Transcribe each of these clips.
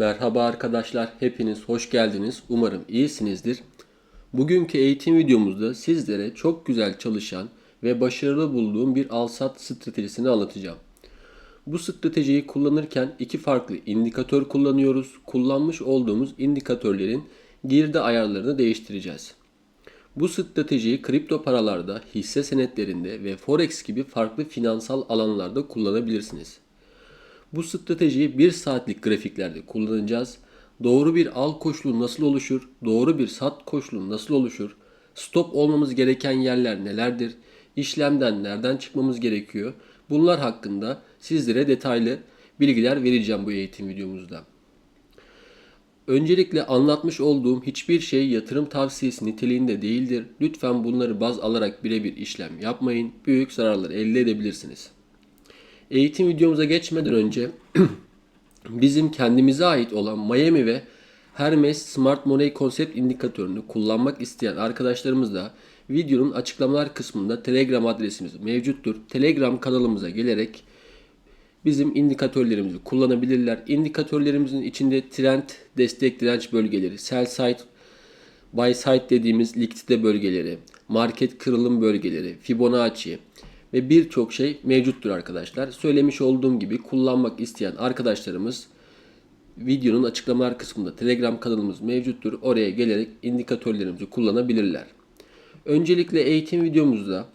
Merhaba arkadaşlar, hepiniz hoş geldiniz. Umarım iyisinizdir. Bugünkü eğitim videomuzda sizlere çok güzel çalışan ve başarılı bulduğum bir al-sat stratejisini anlatacağım. Bu stratejiyi kullanırken iki farklı indikatör kullanıyoruz. Kullanmış olduğumuz indikatörlerin girdi ayarlarını değiştireceğiz. Bu stratejiyi kripto paralarda, hisse senetlerinde ve forex gibi farklı finansal alanlarda kullanabilirsiniz. Bu stratejiyi 1 saatlik grafiklerde kullanacağız. Doğru bir al koşulu nasıl oluşur? Doğru bir sat koşulu nasıl oluşur? Stop olmamız gereken yerler nelerdir? İşlemden nereden çıkmamız gerekiyor? Bunlar hakkında sizlere detaylı bilgiler vereceğim bu eğitim videomuzda. Öncelikle anlatmış olduğum hiçbir şey yatırım tavsiyesi niteliğinde değildir. Lütfen bunları baz alarak birebir işlem yapmayın. Büyük zararlar elde edebilirsiniz. Eğitim videomuza geçmeden önce bizim kendimize ait olan Miami ve Hermes Smart Money konsept indikatörünü kullanmak isteyen arkadaşlarımız da videonun açıklamalar kısmında Telegram adresimiz mevcuttur. Telegram kanalımıza gelerek bizim indikatörlerimizi kullanabilirler. İndikatörlerimizin içinde trend, destek, direnç bölgeleri, sell side, buy side dediğimiz likidite bölgeleri, market kırılım bölgeleri, Fibonacci ve birçok şey mevcuttur arkadaşlar. Söylemiş olduğum gibi kullanmak isteyen arkadaşlarımız videonun açıklamalar kısmında Telegram kanalımız mevcuttur. Oraya gelerek indikatörlerimizi kullanabilirler. Öncelikle eğitim videomuzda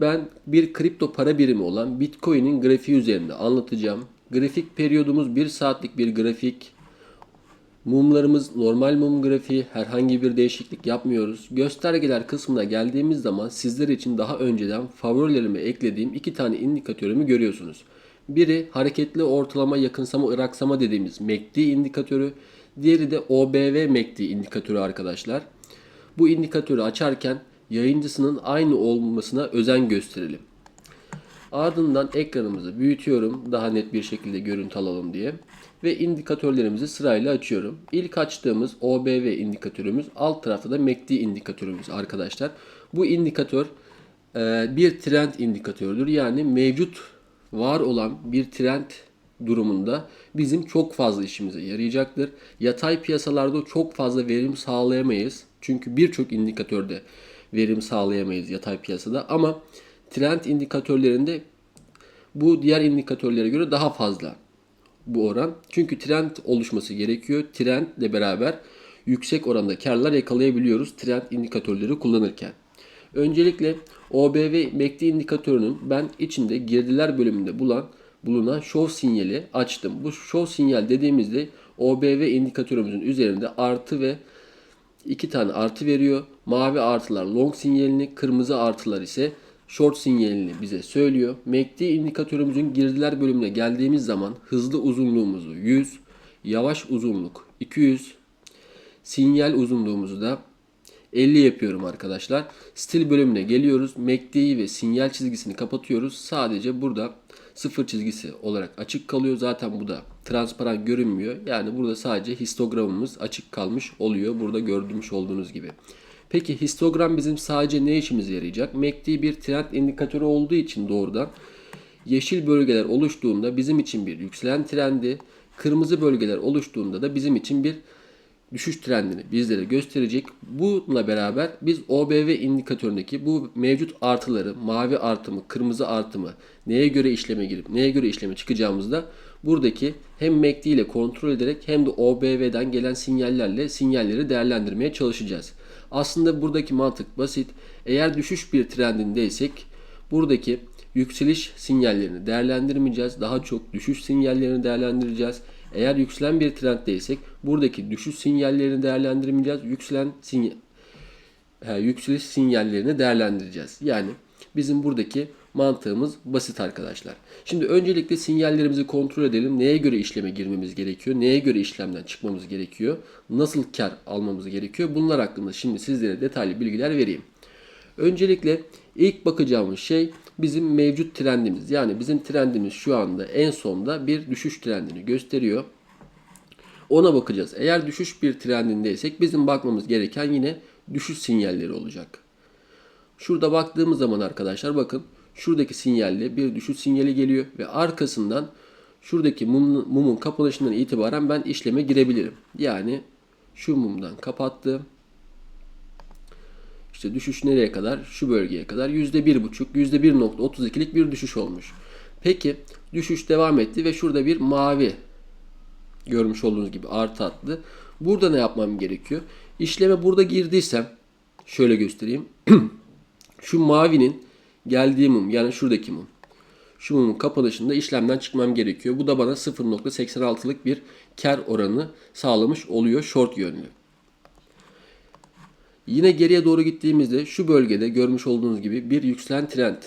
ben bir kripto para birimi olan Bitcoin'in grafiği üzerinde anlatacağım. Grafik periyodumuz 1 saatlik bir grafik. Mumlarımız normal mum grafiği herhangi bir değişiklik yapmıyoruz. Göstergeler kısmına geldiğimiz zaman sizler için daha önceden favorilerime eklediğim iki tane indikatörümü görüyorsunuz. Biri hareketli ortalama yakınsama iraksama dediğimiz MACD indikatörü. Diğeri de OBV MACD indikatörü arkadaşlar. Bu indikatörü açarken yayıncısının aynı olmasına özen gösterelim. Ardından ekranımızı büyütüyorum daha net bir şekilde görüntü alalım diye. Ve indikatörlerimizi sırayla açıyorum. İlk açtığımız OBV indikatörümüz alt tarafta da MACD indikatörümüz arkadaşlar. Bu indikatör e, bir trend indikatörüdür. Yani mevcut var olan bir trend durumunda bizim çok fazla işimize yarayacaktır. Yatay piyasalarda çok fazla verim sağlayamayız. Çünkü birçok indikatörde verim sağlayamayız yatay piyasada ama trend indikatörlerinde bu diğer indikatörlere göre daha fazla bu oran. Çünkü trend oluşması gerekiyor. Trendle beraber yüksek oranda karlar yakalayabiliyoruz trend indikatörleri kullanırken. Öncelikle OBV MACD indikatörünün ben içinde girdiler bölümünde bulan bulunan show sinyali açtım. Bu show sinyal dediğimizde OBV indikatörümüzün üzerinde artı ve iki tane artı veriyor. Mavi artılar long sinyalini, kırmızı artılar ise short sinyalini bize söylüyor. MACD indikatörümüzün girdiler bölümüne geldiğimiz zaman hızlı uzunluğumuzu 100, yavaş uzunluk 200, sinyal uzunluğumuzu da 50 yapıyorum arkadaşlar. Stil bölümüne geliyoruz. MACD'yi ve sinyal çizgisini kapatıyoruz. Sadece burada sıfır çizgisi olarak açık kalıyor. Zaten bu da transparan görünmüyor. Yani burada sadece histogramımız açık kalmış oluyor. Burada gördüğümüz olduğunuz gibi. Peki histogram bizim sadece ne işimize yarayacak? MACD bir trend indikatörü olduğu için doğrudan yeşil bölgeler oluştuğunda bizim için bir yükselen trendi, kırmızı bölgeler oluştuğunda da bizim için bir düşüş trendini bizlere gösterecek. Bununla beraber biz OBV indikatöründeki bu mevcut artıları, mavi artımı, kırmızı artımı neye göre işleme girip neye göre işleme çıkacağımızda buradaki hem MACD ile kontrol ederek hem de OBV'den gelen sinyallerle sinyalleri değerlendirmeye çalışacağız. Aslında buradaki mantık basit. Eğer düşüş bir trendindeysek buradaki yükseliş sinyallerini değerlendirmeyeceğiz. Daha çok düşüş sinyallerini değerlendireceğiz. Eğer yükselen bir trenddeysek buradaki düşüş sinyallerini değerlendirmeyeceğiz. Yükselen sinyal yükseliş sinyallerini değerlendireceğiz. Yani bizim buradaki mantığımız basit arkadaşlar. Şimdi öncelikle sinyallerimizi kontrol edelim. Neye göre işleme girmemiz gerekiyor? Neye göre işlemden çıkmamız gerekiyor? Nasıl kar almamız gerekiyor? Bunlar hakkında şimdi sizlere detaylı bilgiler vereyim. Öncelikle ilk bakacağımız şey bizim mevcut trendimiz. Yani bizim trendimiz şu anda en sonda bir düşüş trendini gösteriyor. Ona bakacağız. Eğer düşüş bir trendindeysek bizim bakmamız gereken yine düşüş sinyalleri olacak. Şurada baktığımız zaman arkadaşlar bakın şuradaki sinyalle bir düşüş sinyali geliyor ve arkasından şuradaki mum, mumun kapanışından itibaren ben işleme girebilirim. Yani şu mumdan kapattım. İşte düşüş nereye kadar? Şu bölgeye kadar %1,5, %1.32'lik bir düşüş olmuş. Peki düşüş devam etti ve şurada bir mavi görmüş olduğunuz gibi artı attı. Burada ne yapmam gerekiyor? İşleme burada girdiysem şöyle göstereyim. şu mavinin geldiği mum yani şuradaki mum. Şu mumun kapanışında işlemden çıkmam gerekiyor. Bu da bana 0.86'lık bir kar oranı sağlamış oluyor short yönlü. Yine geriye doğru gittiğimizde şu bölgede görmüş olduğunuz gibi bir yükselen trend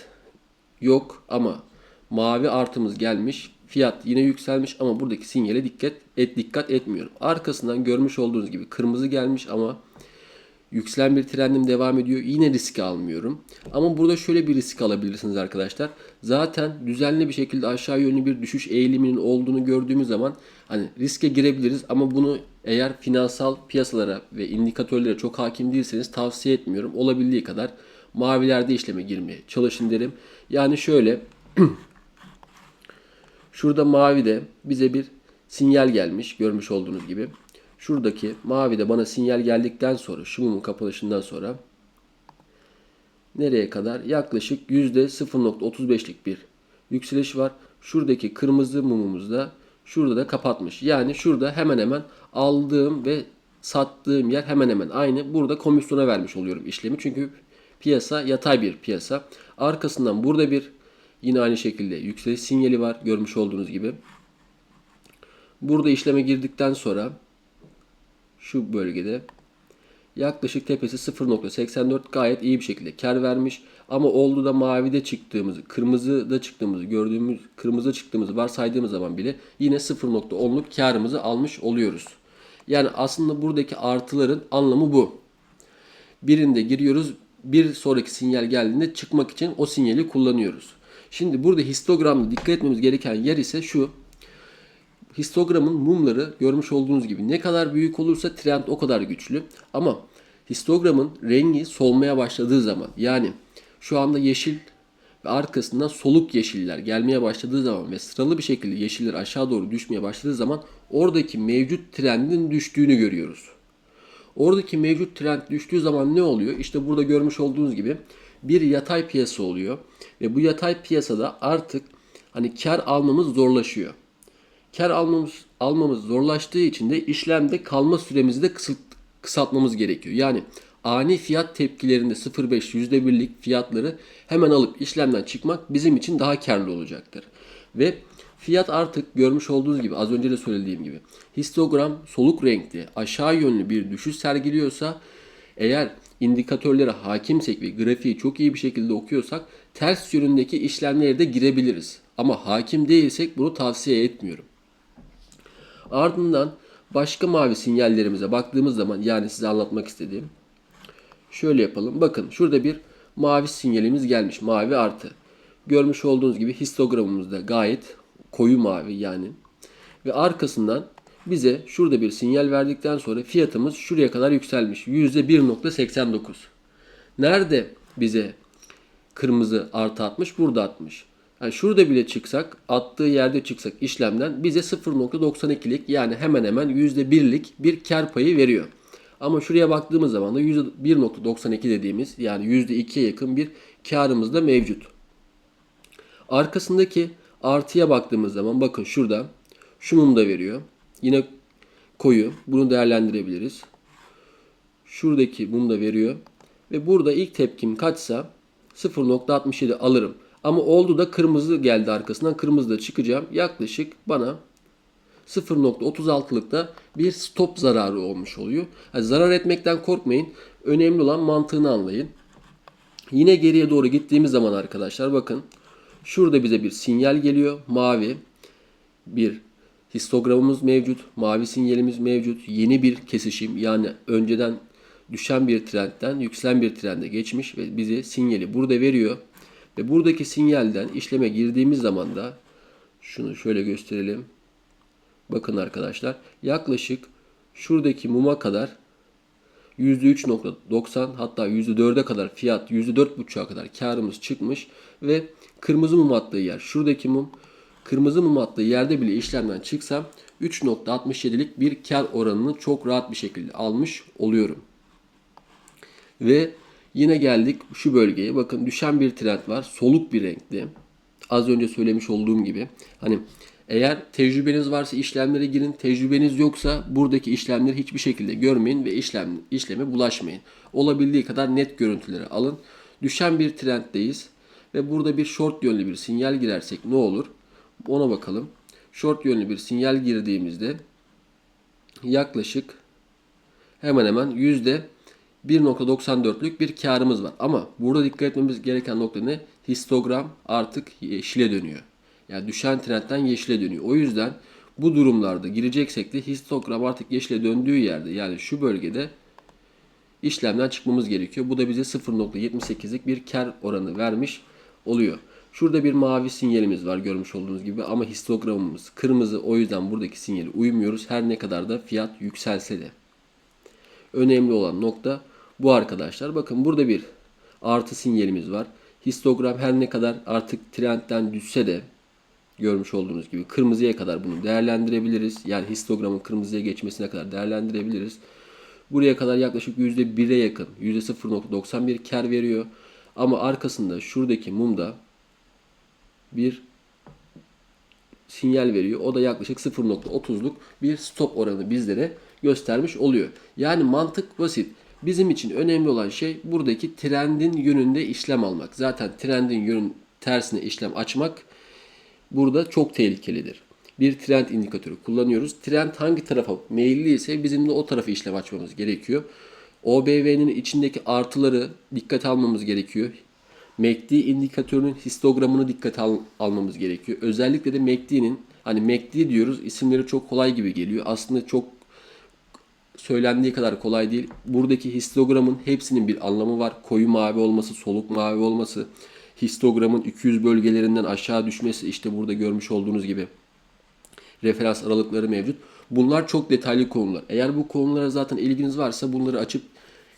yok ama mavi artımız gelmiş. Fiyat yine yükselmiş ama buradaki sinyale dikkat et dikkat etmiyorum. Arkasından görmüş olduğunuz gibi kırmızı gelmiş ama yükselen bir trendim devam ediyor. Yine risk almıyorum. Ama burada şöyle bir risk alabilirsiniz arkadaşlar. Zaten düzenli bir şekilde aşağı yönlü bir düşüş eğiliminin olduğunu gördüğümüz zaman hani riske girebiliriz ama bunu eğer finansal piyasalara ve indikatörlere çok hakim değilseniz tavsiye etmiyorum. Olabildiği kadar mavilerde işleme girmeye çalışın derim. Yani şöyle Şurada mavi de bize bir sinyal gelmiş görmüş olduğunuz gibi. Şuradaki mavi de bana sinyal geldikten sonra şu mumun kapanışından sonra nereye kadar? Yaklaşık %0.35'lik bir yükseliş var. Şuradaki kırmızı mumumuzda şurada da kapatmış. Yani şurada hemen hemen aldığım ve sattığım yer hemen hemen aynı. Burada komisyona vermiş oluyorum işlemi. Çünkü piyasa yatay bir piyasa. Arkasından burada bir Yine aynı şekilde yükseliş sinyali var görmüş olduğunuz gibi. Burada işleme girdikten sonra şu bölgede yaklaşık tepesi 0.84 gayet iyi bir şekilde kar vermiş. Ama oldu da mavide çıktığımızı, kırmızıda çıktığımızı gördüğümüz, kırmızı çıktığımızı varsaydığımız zaman bile yine 0.10'luk karımızı almış oluyoruz. Yani aslında buradaki artıların anlamı bu. Birinde giriyoruz, bir sonraki sinyal geldiğinde çıkmak için o sinyali kullanıyoruz. Şimdi burada histogramda dikkat etmemiz gereken yer ise şu. Histogramın mumları görmüş olduğunuz gibi ne kadar büyük olursa trend o kadar güçlü. Ama histogramın rengi solmaya başladığı zaman yani şu anda yeşil ve arkasından soluk yeşiller gelmeye başladığı zaman ve sıralı bir şekilde yeşiller aşağı doğru düşmeye başladığı zaman oradaki mevcut trendin düştüğünü görüyoruz. Oradaki mevcut trend düştüğü zaman ne oluyor? İşte burada görmüş olduğunuz gibi bir yatay piyasa oluyor. Ve bu yatay piyasada artık hani kar almamız zorlaşıyor. Kar almamız almamız zorlaştığı için de işlemde kalma süremizi de kısıt, kısaltmamız gerekiyor. Yani ani fiyat tepkilerinde 0.5 %1'lik fiyatları hemen alıp işlemden çıkmak bizim için daha karlı olacaktır. Ve fiyat artık görmüş olduğunuz gibi az önce de söylediğim gibi histogram soluk renkli aşağı yönlü bir düşüş sergiliyorsa eğer indikatörlere hakimsek ve grafiği çok iyi bir şekilde okuyorsak ters yönündeki işlemlere de girebiliriz. Ama hakim değilsek bunu tavsiye etmiyorum. Ardından başka mavi sinyallerimize baktığımız zaman yani size anlatmak istediğim şöyle yapalım. Bakın şurada bir mavi sinyalimiz gelmiş. Mavi artı. Görmüş olduğunuz gibi histogramımızda gayet koyu mavi yani. Ve arkasından bize şurada bir sinyal verdikten sonra fiyatımız şuraya kadar yükselmiş. %1.89. Nerede bize kırmızı artı atmış? Burada atmış. Yani şurada bile çıksak, attığı yerde çıksak işlemden bize 0.92'lik yani hemen hemen %1'lik bir kar payı veriyor. Ama şuraya baktığımız zaman da %1.92 dediğimiz yani %2'ye yakın bir karımız da mevcut. Arkasındaki artıya baktığımız zaman bakın şurada şu mum da veriyor. Yine koyu. Bunu değerlendirebiliriz. Şuradaki mum da veriyor. Ve burada ilk tepkim kaçsa 0.67 alırım. Ama oldu da kırmızı geldi arkasından. Kırmızı da çıkacağım. Yaklaşık bana 0.36'lıkta bir stop zararı olmuş oluyor. Yani zarar etmekten korkmayın. Önemli olan mantığını anlayın. Yine geriye doğru gittiğimiz zaman arkadaşlar bakın. Şurada bize bir sinyal geliyor. Mavi bir histogramımız mevcut. Mavi sinyalimiz mevcut. Yeni bir kesişim yani önceden düşen bir trendten yükselen bir trende geçmiş ve bize sinyali burada veriyor. Ve buradaki sinyalden işleme girdiğimiz zaman da şunu şöyle gösterelim. Bakın arkadaşlar yaklaşık şuradaki muma kadar %3.90 hatta %4'e kadar fiyat %4.5'a kadar karımız çıkmış ve kırmızı mum attığı yer şuradaki mum kırmızı mum attığı yerde bile işlemden çıksam 3.67'lik bir kar oranını çok rahat bir şekilde almış oluyorum. Ve yine geldik şu bölgeye. Bakın düşen bir trend var. Soluk bir renkli. Az önce söylemiş olduğum gibi. Hani eğer tecrübeniz varsa işlemlere girin. Tecrübeniz yoksa buradaki işlemleri hiçbir şekilde görmeyin ve işlem işleme bulaşmayın. Olabildiği kadar net görüntüleri alın. Düşen bir trenddeyiz ve burada bir short yönlü bir sinyal girersek ne olur? Ona bakalım. Short yönlü bir sinyal girdiğimizde yaklaşık hemen hemen yüzde 1.94'lük bir karımız var. Ama burada dikkat etmemiz gereken nokta ne? Histogram artık yeşile dönüyor. Yani düşen trendten yeşile dönüyor. O yüzden bu durumlarda gireceksek de histogram artık yeşile döndüğü yerde yani şu bölgede işlemden çıkmamız gerekiyor. Bu da bize 0.78'lik bir kar oranı vermiş oluyor. Şurada bir mavi sinyalimiz var görmüş olduğunuz gibi ama histogramımız kırmızı o yüzden buradaki sinyali uymuyoruz. Her ne kadar da fiyat yükselse de. Önemli olan nokta bu arkadaşlar. Bakın burada bir artı sinyalimiz var. Histogram her ne kadar artık trendten düşse de görmüş olduğunuz gibi kırmızıya kadar bunu değerlendirebiliriz. Yani histogramın kırmızıya geçmesine kadar değerlendirebiliriz. Buraya kadar yaklaşık %1'e yakın %0.91 kar veriyor. Ama arkasında şuradaki mumda bir sinyal veriyor. O da yaklaşık 0.30'luk bir stop oranı bizlere göstermiş oluyor. Yani mantık basit. Bizim için önemli olan şey buradaki trendin yönünde işlem almak. Zaten trendin yönün tersine işlem açmak burada çok tehlikelidir. Bir trend indikatörü kullanıyoruz. Trend hangi tarafa meyilli ise bizim de o tarafa işlem açmamız gerekiyor. OBV'nin içindeki artıları dikkate almamız gerekiyor. MACD indikatörünün histogramını dikkate al- almamız gerekiyor. Özellikle de MACD'nin hani MACD diyoruz isimleri çok kolay gibi geliyor. Aslında çok söylendiği kadar kolay değil. Buradaki histogramın hepsinin bir anlamı var. Koyu mavi olması, soluk mavi olması, histogramın 200 bölgelerinden aşağı düşmesi işte burada görmüş olduğunuz gibi referans aralıkları mevcut. Bunlar çok detaylı konular. Eğer bu konulara zaten ilginiz varsa bunları açıp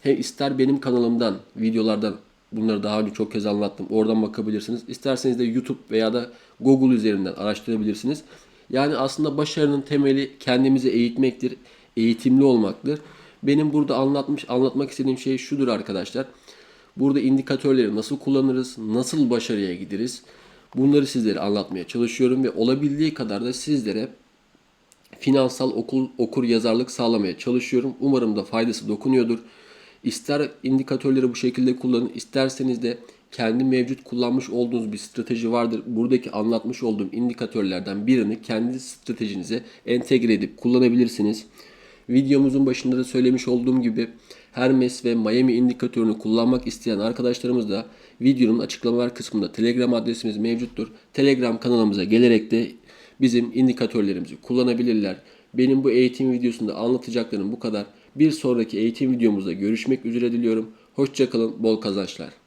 hem ister benim kanalımdan, videolardan bunları daha önce çok kez anlattım. Oradan bakabilirsiniz. İsterseniz de YouTube veya da Google üzerinden araştırabilirsiniz. Yani aslında başarının temeli kendimizi eğitmektir, eğitimli olmaktır. Benim burada anlatmış anlatmak istediğim şey şudur arkadaşlar. Burada indikatörleri nasıl kullanırız, nasıl başarıya gideriz? Bunları sizlere anlatmaya çalışıyorum ve olabildiği kadar da sizlere finansal okul okur yazarlık sağlamaya çalışıyorum. Umarım da faydası dokunuyordur. İster indikatörleri bu şekilde kullanın, isterseniz de kendi mevcut kullanmış olduğunuz bir strateji vardır. Buradaki anlatmış olduğum indikatörlerden birini kendi stratejinize entegre edip kullanabilirsiniz. Videomuzun başında da söylemiş olduğum gibi Hermes ve Miami indikatörünü kullanmak isteyen arkadaşlarımız da videonun açıklamalar kısmında Telegram adresimiz mevcuttur. Telegram kanalımıza gelerek de bizim indikatörlerimizi kullanabilirler. Benim bu eğitim videosunda anlatacaklarım bu kadar. Bir sonraki eğitim videomuzda görüşmek üzere diliyorum. Hoşçakalın, bol kazançlar.